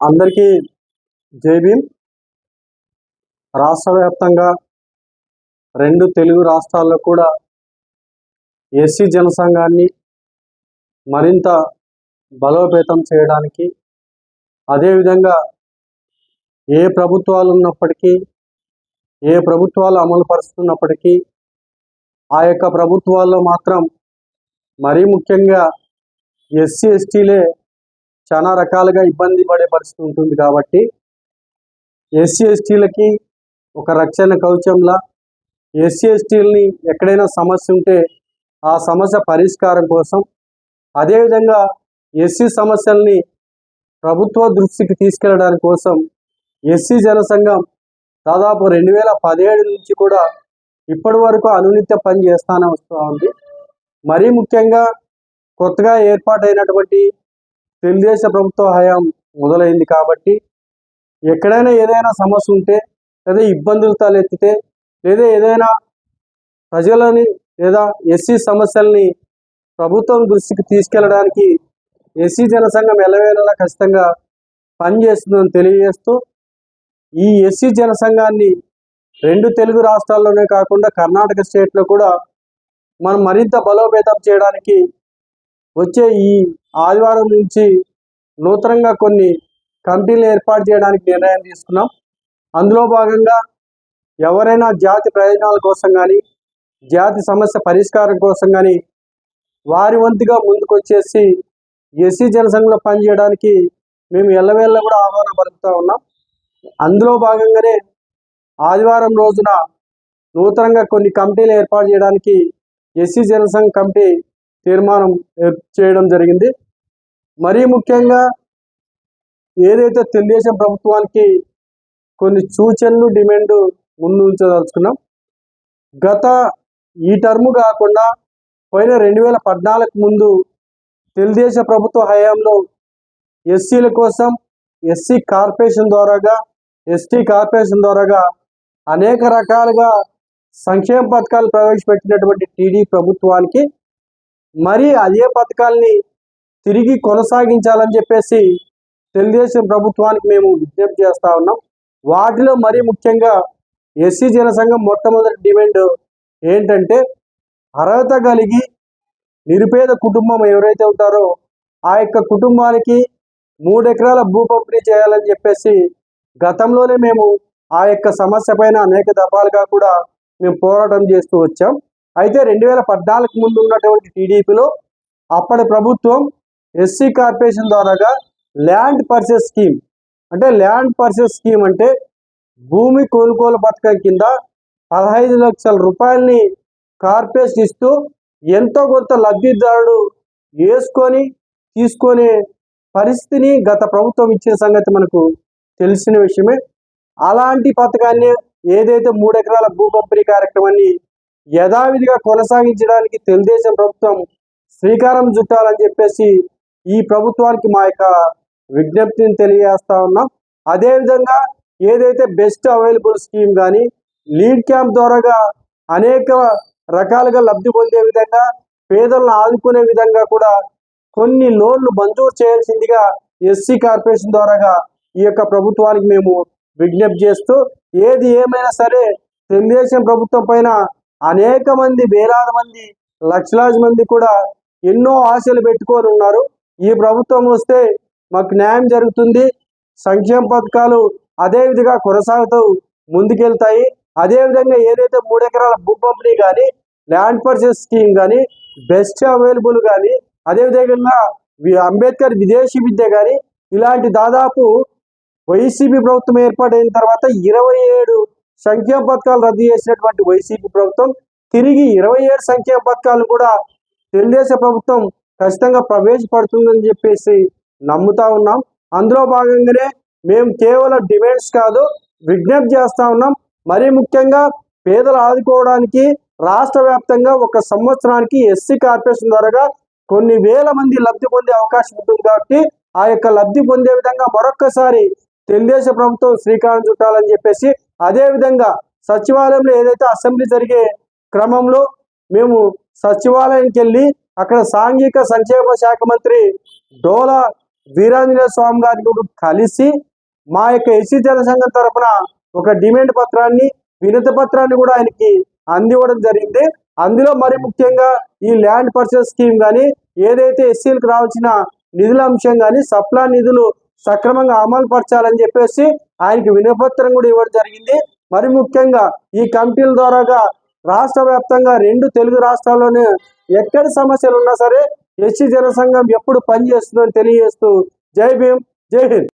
అందరికీ జై భీమ్. రాష్ట్ర వ్యాప్తంగా రెండు తెలుగు రాష్ట్రాల్లో కూడా ఎస్సీ జనసంఘాన్ని మరింత బలోపేతం చేయడానికి అదేవిధంగా ఏ ప్రభుత్వాలు ఉన్నప్పటికీ ఏ ప్రభుత్వాలు అమలు పరుస్తున్నప్పటికీ ఆ యొక్క ప్రభుత్వాల్లో మాత్రం మరీ ముఖ్యంగా ఎస్సీ ఎస్టీలే చాలా రకాలుగా ఇబ్బంది పడే పరిస్థితి ఉంటుంది కాబట్టి ఎస్సీ ఎస్టీలకి ఒక రక్షణ కవచంలా ఎస్సీ ఎస్టీలని ఎక్కడైనా సమస్య ఉంటే ఆ సమస్య పరిష్కారం కోసం అదేవిధంగా ఎస్సీ సమస్యల్ని ప్రభుత్వ దృష్టికి తీసుకెళ్ళడానికి కోసం ఎస్సీ జనసంఘం దాదాపు రెండు వేల పదిహేడు నుంచి కూడా ఇప్పటి వరకు అనునిత్య పని చేస్తానే వస్తూ ఉంది. మరీ ముఖ్యంగా కొత్తగా ఏర్పాటైనటువంటి తెలుగుదేశ ప్రభుత్వ హయాం మొదలైంది కాబట్టి ఎక్కడైనా ఏదైనా సమస్య ఉంటే లేదా ఇబ్బందులు తలెత్తితే లేదా ఏదైనా ప్రజలని లేదా ఎస్సీ సమస్యల్ని ప్రభుత్వం దృష్టికి తీసుకెళ్ళడానికి ఎస్సీ జనసంఘం ఎల్లవేళలా ఖచ్చితంగా పనిచేస్తుందని తెలియజేస్తూ ఈ ఎస్సీ జనసంఘాన్ని రెండు తెలుగు రాష్ట్రాల్లోనే కాకుండా కర్ణాటక స్టేట్లో కూడా మనం మరింత బలోపేతం చేయడానికి వచ్చే ఈ ఆదివారం నుంచి నూతనంగా కొన్ని కమిటీలు ఏర్పాటు చేయడానికి నిర్ణయం తీసుకున్నాం. అందులో భాగంగా ఎవరైనా జాతి ప్రయోజనాల కోసం కానీ జాతి సమస్య పరిష్కారం కోసం కానీ వారి వంతుగా ముందుకొచ్చేసి ఎస్సీ జనసంఘంలో పనిచేయడానికి మేము ఎల్లవేళ్ళ కూడా ఆహ్వానం పలుకుతూ ఉన్నాం. అందులో భాగంగానే ఆదివారం రోజున నూతనంగా కొన్ని కమిటీలు ఏర్పాటు చేయడానికి ఎస్సీ జనసంఘ కమిటీ తీర్మానం చేయడం జరిగింది. మరీ ముఖ్యంగా ఏదైతే తెలుగుదేశం ప్రభుత్వానికి కొన్ని సూచనలు డిమాండ్ ముందు ఉంచదలుచుకున్నాం. గత ఈ టర్ము కాకుండా పోయిన రెండు వేల పద్నాలుగు ముందు తెలుగుదేశం ప్రభుత్వ హయాంలో ఎస్సీల కోసం ఎస్సీ కార్పొరేషన్ ద్వారాగా ఎస్టీ కార్పొరేషన్ ద్వారాగా అనేక రకాలుగా సంక్షేమ పథకాలు ప్రవేశపెట్టినటువంటి టీడీ ప్రభుత్వానికి మరి అదే పథకాల్ని తిరిగి కొనసాగించాలని చెప్పేసి తెలుగుదేశం ప్రభుత్వానికి మేము విజ్ఞప్తి చేస్తా ఉన్నాం. వాటిలో మరీ ముఖ్యంగా ఎస్సీ జనసంఘం మొట్టమొదటి డిమాండ్ ఏంటంటే అర్హత కలిగి నిరుపేద కుటుంబం ఎవరైతే ఉంటారో ఆ యొక్క కుటుంబానికి మూడెకరాల భూ పంపిణీ చేయాలని చెప్పేసి గతంలోనే మేము ఆ యొక్క సమస్య పైన అనేక దఫాలుగా కూడా మేము పోరాటం చేస్తూ వచ్చాం. అయితే రెండు వేల పద్నాలుగు ముందు ఉన్నటువంటి టీడీపీలో అప్పటి ప్రభుత్వం ఎస్సీ కార్పొరేషన్ ద్వారాగా ల్యాండ్ పర్చేస్ స్కీమ్ అంటే ల్యాండ్ పర్చేస్ స్కీమ్ అంటే భూమి కొనుగోలు పథకం కింద పదహైదు లక్షల రూపాయలని కార్పొరేషన్ ఇస్తూ ఎంతో కొంత లబ్ధిదారుడు వేసుకొని తీసుకునే పరిస్థితిని గత ప్రభుత్వం ఇచ్చిన సంగతి మనకు తెలిసిన విషయమే. అలాంటి పథకాన్ని ఏదైతే మూడు ఎకరాల భూ పంపిణీ కార్యక్రమాన్ని యథావిధిగా కొనసాగించడానికి తెలుగుదేశం ప్రభుత్వం శ్రీకారం చుట్టాలని చెప్పేసి ఈ ప్రభుత్వానికి మా యొక్క విజ్ఞప్తిని తెలియజేస్తా ఉన్నాం. అదేవిధంగా ఏదైతే బెస్ట్ అవైలబుల్ స్కీమ్ కానీ లీడ్ క్యాంప్ ద్వారాగా అనేక రకాలుగా లబ్ధి పొందే విధంగా పేదలను ఆదుకునే విధంగా కూడా కొన్ని లోన్లు మంజూరు చేయాల్సిందిగా ఎస్సీ కార్పొరేషన్ ద్వారాగా ఈ యొక్క ప్రభుత్వానికి మేము విజ్ఞప్తి చేస్తూ ఏది ఏమైనా సరే తెలుగుదేశం ప్రభుత్వం పైన అనేక మంది వేలాది మంది లక్షలాది మంది కూడా ఎన్నో ఆశలు పెట్టుకొని ఉన్నారు. ఈ ప్రభుత్వం వస్తే మాకు న్యాయం జరుగుతుంది. సంక్షేమ పథకాలు అదే విధంగా కొనసాగుతూ ముందుకెళ్తాయి. అదేవిధంగా ఏదైతే మూడు ఎకరాల భూ పంపిణీ కానీ ల్యాండ్ పర్చేస్ స్కీమ్ కానీ బెస్ట్ అవైలబుల్ కానీ అదేవిధంగా వి- అంబేద్కర్ విదేశీ విద్య కానీ ఇలాంటి దాదాపు వైసీపీ ప్రభుత్వం ఏర్పాటైన తర్వాత ఇరవై ఏడు సంక్షేమ పథకాలు రద్దు చేసినటువంటి వైసీపీ ప్రభుత్వం తిరిగి ఇరవై ఏడు సంక్షేమ పథకాలు కూడా తెలుగుదేశం ప్రభుత్వం ఖచ్చితంగా ప్రవేశపడుతుందని చెప్పేసి నమ్ముతా ఉన్నాం. అందులో భాగంగానే మేము కేవలం డిమాండ్స్ కాదు విజ్ఞప్తి చేస్తా ఉన్నాం. మరీ ముఖ్యంగా పేదలు ఆదుకోవడానికి రాష్ట్ర వ్యాప్తంగా ఒక సంవత్సరానికి ఎస్సీ కార్పొరేషన్ ద్వారా కొన్ని వేల మంది లబ్ధి పొందే అవకాశం ఉంటుంది కాబట్టి ఆ యొక్క లబ్ధి పొందే విధంగా మరొక్కసారి తెలుగుదేశం ప్రభుత్వం శ్రీకారం చుట్టాలని చెప్పేసి అదేవిధంగా సచివాలయంలో ఏదైతే అసెంబ్లీ జరిగే క్రమంలో మేము సచివాలయానికి వెళ్ళి అక్కడ సాంఘిక సంక్షేమ శాఖ మంత్రి డోలా వీరాంజనేయ స్వామి గారిని కూడా కలిసి మా యొక్క ఎస్సీ జనసంఘం తరపున ఒక డిమాండ్ పత్రాన్ని వినతి పత్రాన్ని కూడా ఆయనకి అందివ్వడం జరిగింది. అందులో మరి ముఖ్యంగా ఈ ల్యాండ్ పర్చేస్ స్కీమ్ కానీ ఏదైతే ఎస్సీలకు రావాల్సిన నిధుల అంశం కానీ సప్లా నిధులు సక్రమంగా అమలు పరచాలని చెప్పేసి ఆయనకి వినపత్రం కూడా ఇవ్వడం జరిగింది. మరి ముఖ్యంగా ఈ కమిటీల ద్వారాగా రాష్ట్ర వ్యాప్తంగా రెండు తెలుగు రాష్ట్రాల్లోనే ఎక్కడ సమస్యలు ఉన్నా సరే ఎస్సీ జనసంఘం ఎప్పుడు పనిచేస్తుందని తెలియజేస్తూ జై భీమ్ జై హింద్.